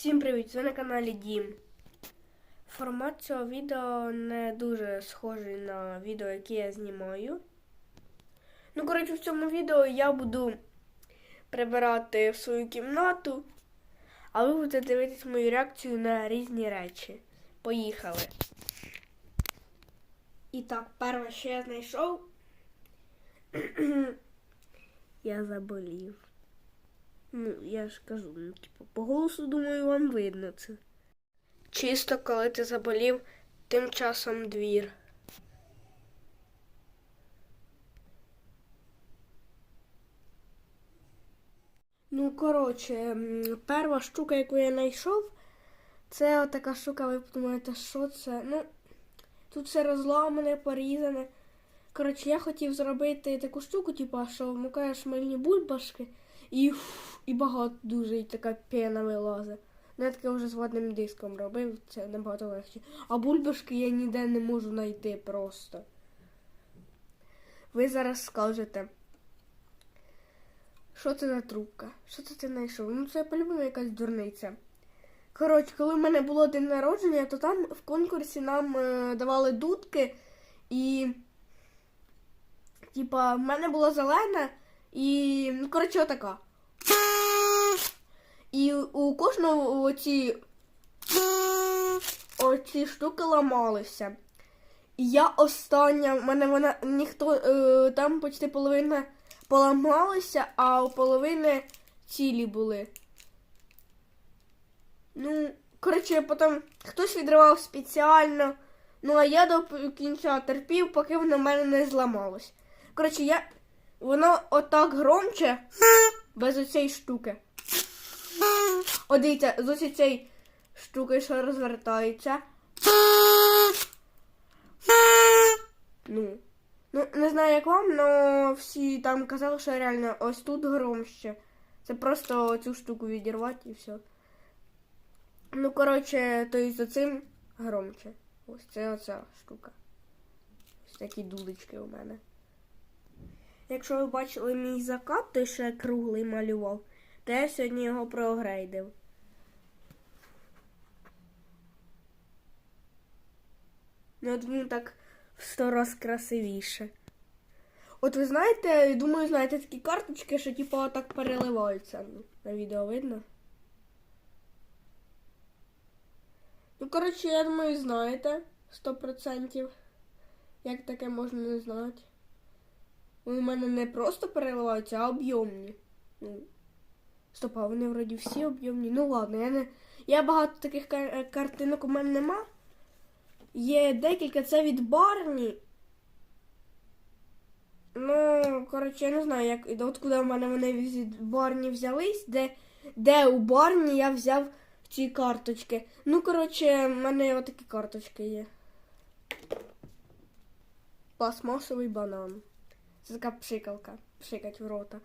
Всім привіт! Ви на каналі Дім. Формат цього відео не дуже схожий на відео, яке я знімаю. Ну, коротше, в цьому відео я буду прибирати в свою кімнату, а ви будете дивитись мою реакцію на різні речі. Поїхали. І так, перше, що я знайшов. я заболів. Ну, я ж кажу, ну, типу, по голосу, думаю, вам видно це. Чисто, коли ти заболів, тим часом двір. Ну, коротше, перша штука, яку я знайшов, це така штука, ви подумаєте, що це? Ну, тут все розламане, порізане. Коротше, я хотів зробити таку штуку, типу, що вмикаєш мильні бульбашки і, і багато дуже і така пена вилазить. Я таке вже з водним диском робив, це набагато легше. А бульбашки я ніде не можу знайти просто. Ви зараз скажете, що це за трубка? Що це ти знайшов? Ну, це по-любому якась дурниця. Коротше, коли в мене було день народження, то там в конкурсі нам е, давали дудки і. Типа, в мене була зелена і. Ну, коротше, отака. І у кожного оці, оці штуки ламалися. І я остання, в мене вона ніхто е, там почти половина поламалася, а у половини цілі були. Ну, коротше, потім хтось відривав спеціально. Ну, а я до кінця терпів, поки воно в мене не зламалось. Коротше, я. Воно отак громче, без оцієї штуки. О, дивіться, з ось цієї штуки, що розвертається. Ну. Ну, не знаю, як вам, але всі там казали, що реально ось тут громче. Це просто цю штуку відірвати і все. Ну, коротше, то за цим громче. Ось це оця штука. Ось такі дудочки у мене. Якщо ви бачили мій закат, той я круглий малював, то я сьогодні його проапгрейдив. Ну, от він так в сто раз красивіше. От ви знаєте, думаю, знаєте такі карточки, що типу так переливаються. На відео видно. Ну, коротше, я думаю, знаєте 100%. Як таке можна не знати. Вони у мене не просто переливаються, а об'ємні. Ну, стоп, а вони вроді всі об'ємні. Ну ладно, я не. Я багато таких кар- картинок у мене нема. Є декілька, це від Барні. Ну, коротше, я не знаю, як і откуда в мене вони від Барні взялись, де, де у Барні я взяв ці карточки. Ну, коротше, в мене отакі карточки є. Пластмасовий банан. Це така пшикалка. Пшикать в рота.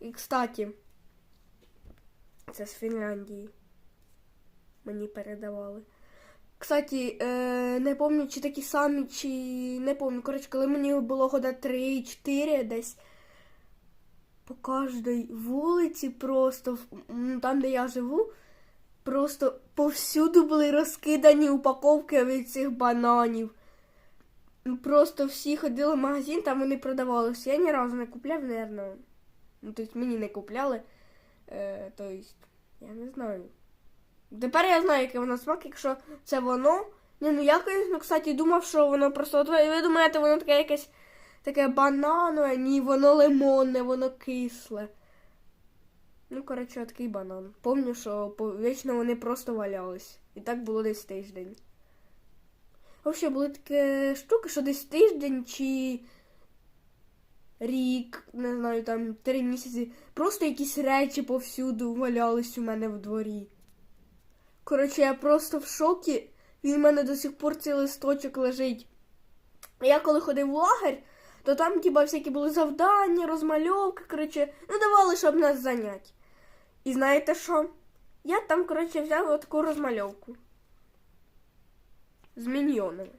І, кстати, це з Фінляндії. Мені передавали. Кстати, е, не пам'ятаю, чи такі самі, чи не пам'ятаю. Коротше, коли мені було года 3-4 десь по кожній вулиці, просто там, де я живу, просто повсюду були розкидані упаковки від цих бананів. Ну, Просто всі ходили в магазин, там вони продавалися. Я ні разу не купляв, наверное. Ну, тобто мені не купляли. Е, тобто, я не знаю. Тепер я знаю, яке воно смак, якщо це воно. Ні, ну я, звісно, кстати, думав, що воно просто. От ви ви думаєте, воно таке якесь таке бананове, ні, воно лимонне, воно кисле. Ну, коротше, такий банан. Помню, що вічно вони просто валялись. І так було десь тиждень. Взагалі були такі штуки, що десь тиждень чи рік, не знаю, там три місяці. Просто якісь речі повсюду валялись у мене в дворі. Коротше, я просто в шокі. Він в мене до сих пор цей листочок лежить. Я коли ходив в лагерь, то там типа всякі були завдання, розмальовки, коротше, ну давали, щоб нас зайняти. І знаєте що? Я там, коротше, взяв таку розмальовку. З міньйонами.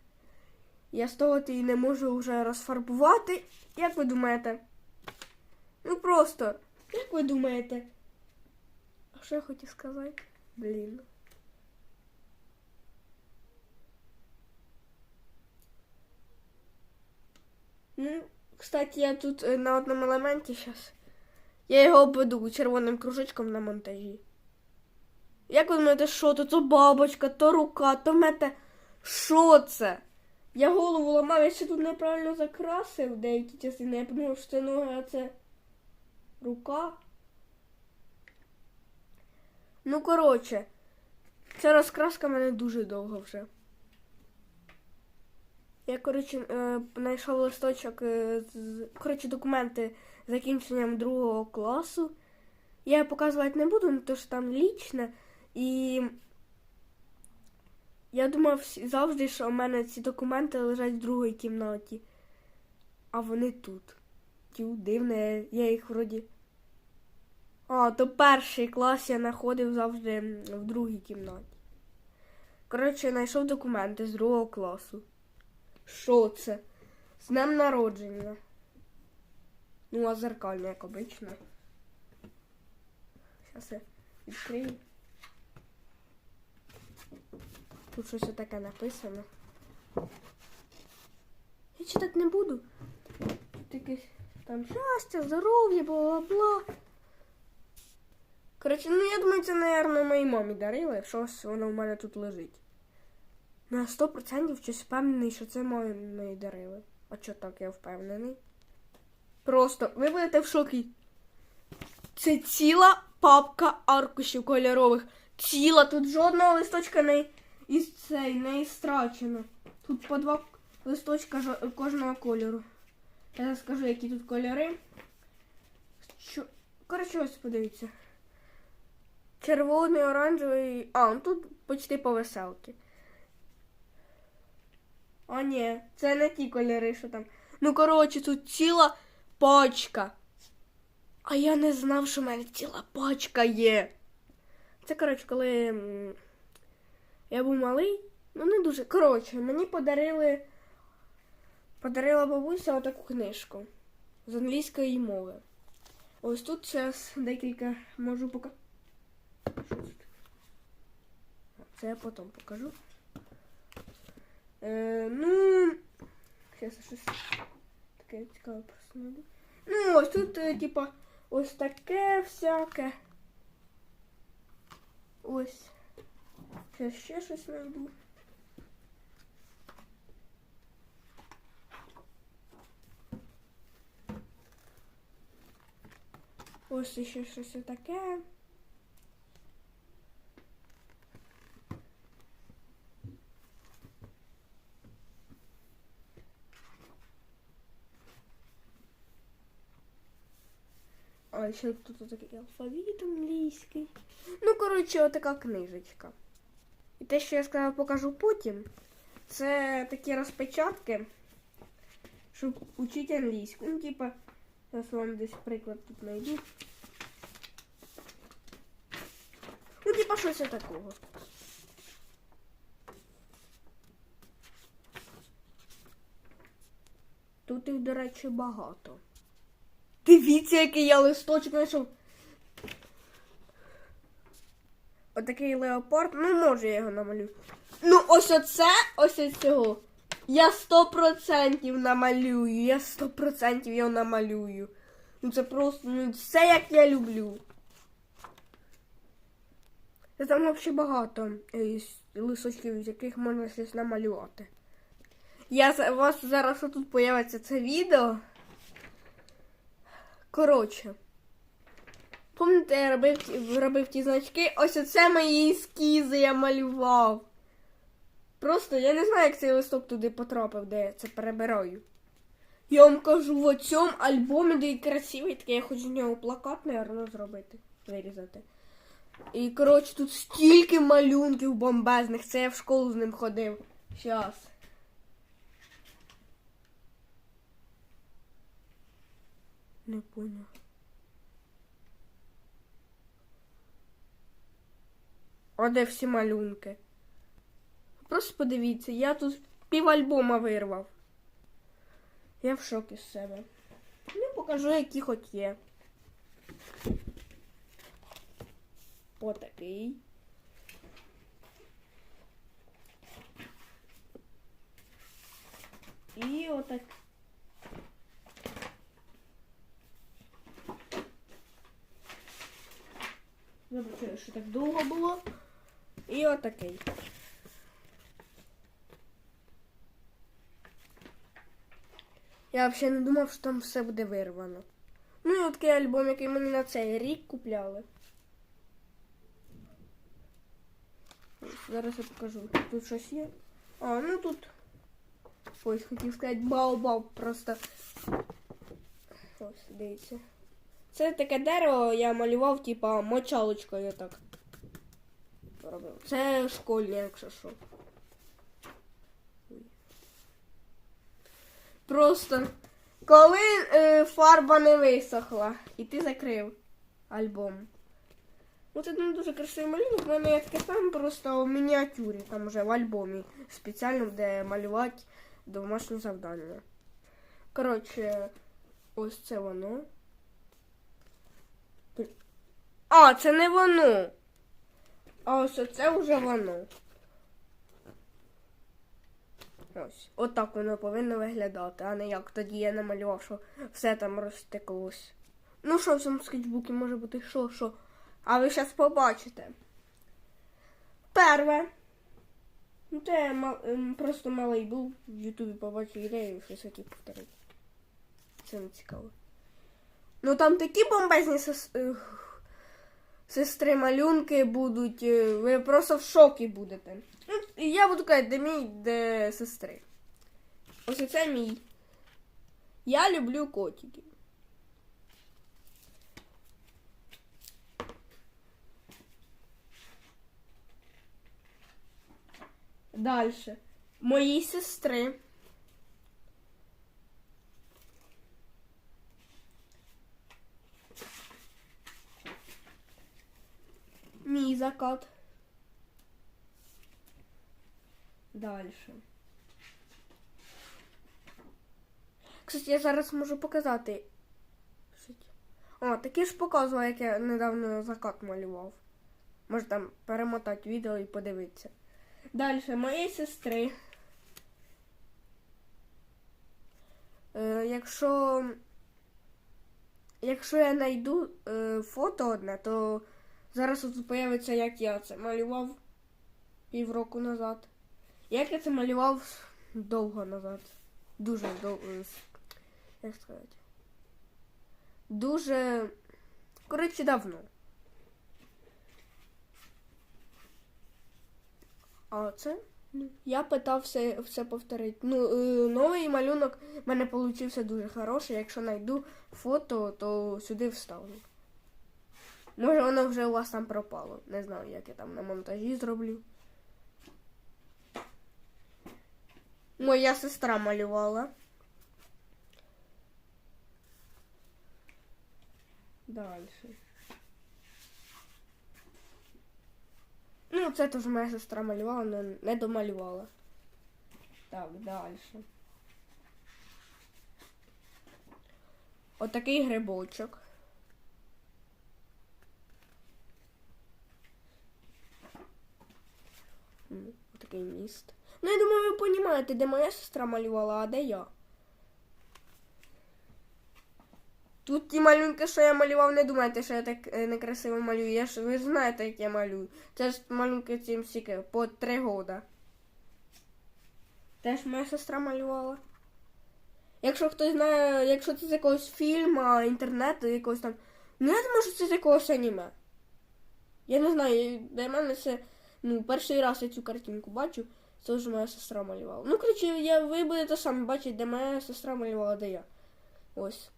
Я того і не можу вже розфарбувати. Як ви думаєте? Ну просто, як ви думаєте? А що я хотів сказати? Блін. Ну, кстати, я тут е, на одному елементі зараз. Я його обведу червоним кружечком на монтажі. Як ви думаєте, що то? То бабочка, то рука, то мете. Що це? Я голову ламав, я ще тут неправильно закрасив деякі частини. Я подумав, що це ноги, а це рука. Ну, коротше, ця розкраска мене дуже довго вже. Я, коротше, е, знайшов листочок е, з коротше, документи з закінченням другого класу. Я показувати не буду, тому що там лічне. І я думав завжди, що у мене ці документи лежать в другій кімнаті. А вони тут. Тю, дивне, я їх вроді. А, то перший клас я знаходив завжди в другій кімнаті. Коротше, знайшов документи з другого класу. Що це? З днем народження. Ну, а зеркальне, як обично. Зараз я відкрию. Тут щось таке написано. Я читати не буду. Тут якесь там щастя, здоров'я, бла-бла-бла. Коротше, ну я думаю, це, напевно, моїй мамі дарили, щось воно в мене тут лежить. На 100% щось впевнений, що це мамі дарили. А чого так я впевнений? Просто ви будете в шокі. Це ціла папка аркушів кольорових. Ціла, тут жодного листочка не із цей не істрачено. Тут по два листочка кожного кольору. Я скажу, які тут кольори. Що... Коротше, ось подивіться. Червоний, оранжевий. А, ну тут почти по веселки. А, ні, це не ті кольори, що там. Ну, коротше, тут ціла пачка. А я не знав, що в мене ціла пачка є. Це, коротше, коли я був малий, ну не дуже. Коротше, мені подарили. Подарила бабуся отаку книжку з англійської мови. Ось тут зараз декілька можу показати. Це я потім покажу. Е, ну, зараз щось таке цікаве просто знайду. Ну, ось тут, е, типа, ось таке всяке. Ось. Зараз ще щось знайду. Ось ще щось таке. А ще тут такий алфавіт англійський. Ну, коротше, отака книжечка. І те, що я сказала, покажу потім. Це такі розпечатки, щоб учити англійську. Ну, типа, зараз вам десь приклад тут знайду. Ну, типа, щось такого. Тут їх, до речі, багато. Дивіться, який я листочок знайшов. Отакий леопард. Ну, може я його намалюю. Ну, ось оце, ось ось цього. Я сто процентів намалюю. Я сто процентів його намалюю. Ну це просто ну, все як я люблю. Та Там взагалі багато е, листочків, з яких можна щось намалювати. Я у вас зараз тут появиться це відео. Коротше. Пам'ятаєте, я робив, робив ті значки? Ось оце мої ескізи я малював. Просто я не знаю, як цей листок туди потрапив, де я це перебираю. Я вам кажу, в цьому альбомі, де і красивий, такий, я хочу з нього плакат, наверно, зробити. Вирізати. І, коротше, тут стільки малюнків бомбезних. Це я в школу з ним ходив. Щас. Не понял. а де всі малюнки? Просто подивіться, я тут півальбома вирвав. Я в шокі з себе. Ну, покажу, які хоч є. Отакий. І отак. Добре, що так довго було. І отакий. Я взагалі не думав, що там все буде вирвано. Ну і такий альбом, який мені на цей рік купляли. Зараз я покажу. Тут щось є. А, ну тут. Ось хотів сказати бау-бау просто. Ось, дивіться. Це таке дерево я малював, типа, мочалочкою так. Робив. Це школьне, якщо що. Просто коли е, фарба не висохла, і ти закрив альбом. Ну, це не дуже красивий малюнок, в мене є таке просто в мініатюрі, там вже в альбомі спеціально, де малювати домашнє завдання. Коротше, ось це воно. А, це не воно. А ось це вже воно. Ось. Отак воно повинно виглядати, а не як тоді я намалював, що все там розтеклось. Ну що в цьому скетчбуці може бути що, що? А ви зараз побачите. Перве. Ну, це мал- ем, просто малий був в Ютубі побачив ідею і щось хотів повторити. Це не цікаво. Ну там такі бомбезні сес- ех, сестри малюнки будуть. е, Ви просто в шокі будете. І я буду казати, де мій, де сестри. Ось це мій. Я люблю котиків. Дальше. Мої сестри. Мій закат. Дальше. Кстати, я зараз можу показати. О, такий ж показував, як я недавно закат малював. Може там перемотати відео і подивитися. Далі, моєї сестри. Е, якщо, якщо я знайду е, фото одне, то зараз тут з'явиться, як я це малював півроку назад. Як я це малював довго назад. Дуже довго. Як сказати? Дуже. Коротше, давно. А це? Ну, я питався все повторити. Ну, е, новий малюнок в мене получився дуже хороший. Якщо знайду фото, то сюди вставлю. Може воно вже у вас там пропало. Не знаю, як я там на монтажі зроблю. Моя сестра малювала. Дальше. Ну, це теж моя сестра малювала, але не домалювала. Так, далі. Отакий грибочок. М, міст. Ну, я думаю, ви розумієте, де моя сестра малювала, а де я. Тут ті малюнки, що я малював, не думайте, що я так е, некрасиво малюю. Я ж, ви знаєте, як я малюю. Це ж малюнки цим стільки, по три года. Теж моя сестра малювала. Якщо хтось знає, якщо це з якогось фільму, інтернету, якогось там. Ну я думаю, що це з якогось аніме. Я не знаю, для мене це. Ну, перший раз я цю картинку бачу, це вже моя сестра малювала. Ну, коротше, я, ви будете самі бачити, де моя сестра малювала, де я. Ось.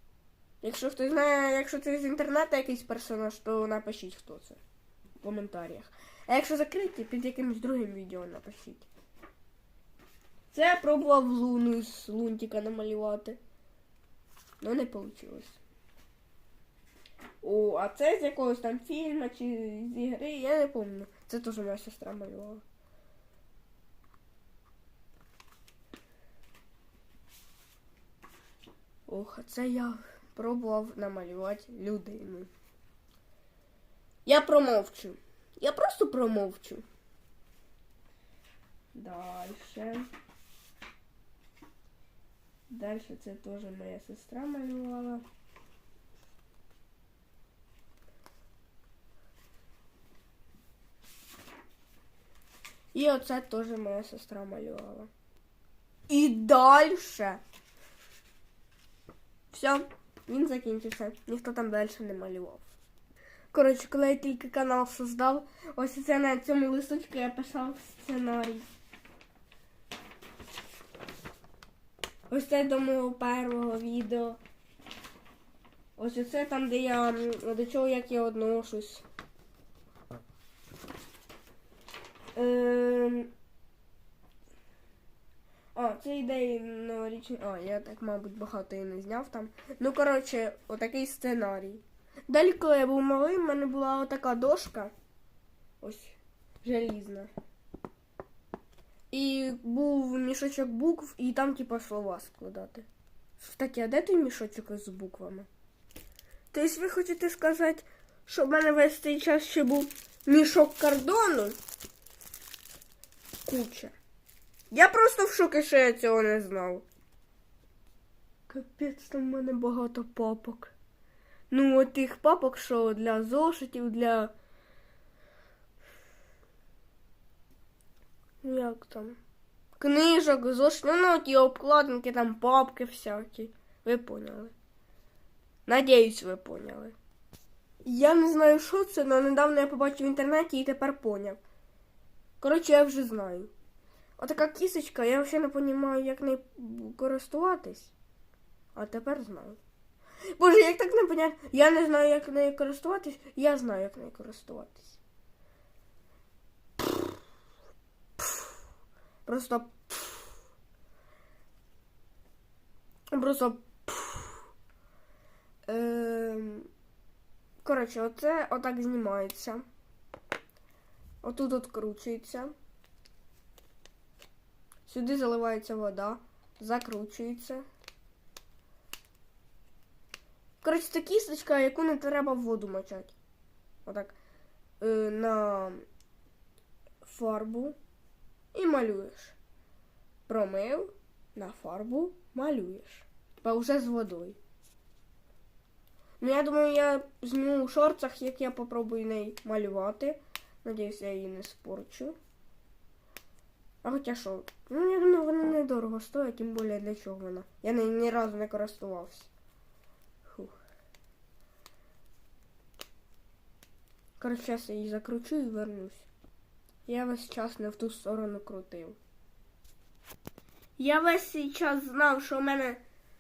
Якщо хтось знає, якщо це з інтернету якийсь персонаж, то напишіть, хто це в коментарях. А якщо закриті, під якимось другим відео напишіть. Це я пробував луну з лунтика намалювати. Ну не вийшло. О, а це з якогось там фільму чи з ігри, я не пам'ятаю. Це теж моя сестра малювала. Ох, а це я пробував намалювати людину. Я промовчу. Я просто промовчу. Дальше. Далі це теж моя сестра малювала. І оце теж моя сестра малювала. І далі. Все, він закінчився. Ніхто там далі не малював. Коротше, коли я тільки канал создав, ось це на цьому листочку я писав сценарій. Ось це до мого першого відео. Ось це там, де я до чого як я отношусь. Ем... А, це ідеї новорічні. А, я так, мабуть, багато і не зняв там. Ну, коротше, отакий сценарій. Далі, коли я був малий, в мене була отака дошка. Ось, желізна. І був мішочок букв, і там, типа, слова складати. Таке, а де той мішочок з буквами? Тобто ви хочете сказати, що в мене весь цей час ще був мішок кордону? Куча. Я просто в шокі, що я цього не знав. Капець, там в мене багато папок. Ну, от тих папок, що для зошитів, для. Ну, Як там? Книжок, зошитів, ну, ті обкладинки, там папки всякі. Ви поняли. Надіюсь, ви поняли. Я не знаю, що це, але недавно я побачив в інтернеті і тепер поняв. Коротше, я вже знаю. Отака кісочка, я взагалі не розумію, як нею користуватись. А тепер знаю. Боже, як так не понятно? Я не знаю, як нею користуватись, я знаю, як нею користуватись. Просто. Просто. Ем... Коротше, оце отак знімається. Отут откручується. Сюди заливається вода, закручується. Коротше, це кісточка, яку не треба в воду мочати. Отак. Е, на фарбу і малюєш. Промив на фарбу малюєш. Типа вже з водою. Ну, я думаю, я зніму у шорцах, як я попробую неї малювати. Надіюсь, я її не спорчу. А хоча що? Ну, я думаю, вона недорого стоїть, тим більше для чого вона. Я нею ні разу не користувався. Фух. Коротше, я її закручу і вернусь. Я весь час не в ту сторону крутив. Я весь час знав, що у мене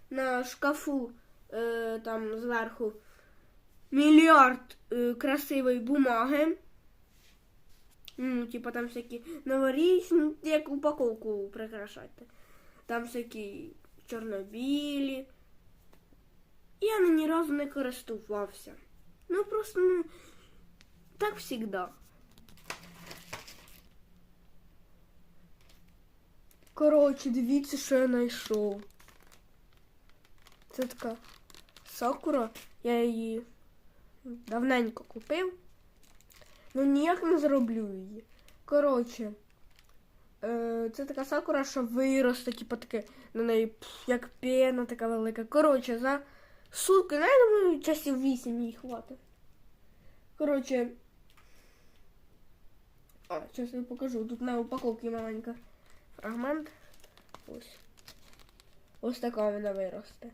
на шкафу е, там зверху мільярд е, красивої бумаги. Ну, типа там всякі новорічні, як упаковку прикрашати. Там всякі чорнобілі. Я на ні разу не користувався. Ну просто ну, так завжди. Коротше, дивіться, що я знайшов. Це така сакура. Я її давненько купив. Ну ніяк не зроблю її. Коротше, е, це така сакура, що виросте, типу таке на неї пф, як пена така велика. Коротше, за сутки, ну, я часів 8 їй хватить. Коротше. А, зараз я покажу. Тут на упаковці маленька фрагмент. Ось. Ось така вона виросте.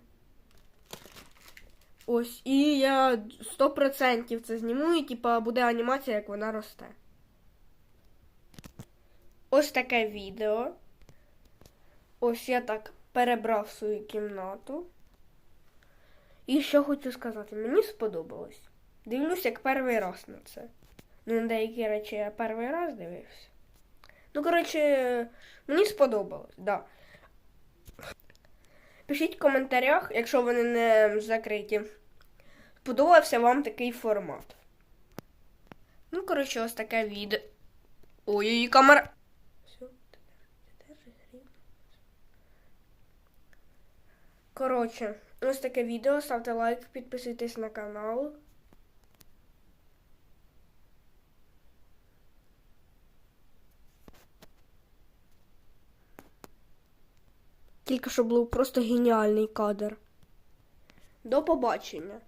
Ось, і я 100% це зніму, і типа буде анімація, як вона росте. Ось таке відео. Ось я так перебрав свою кімнату. І що хочу сказати, мені сподобалось. Дивлюсь, як перший раз на це. Ну, на деякі речі я перший раз дивився. Ну, коротше, мені сподобалось, так. Да. Пишіть в коментарях, якщо вони не закриті. Сподобався вам такий формат. Ну, коротше, ось таке відео. Ой, камера. Коротше, ось таке відео. Ставте лайк, підписуйтесь на канал. Тільки що був просто геніальний кадр. До побачення.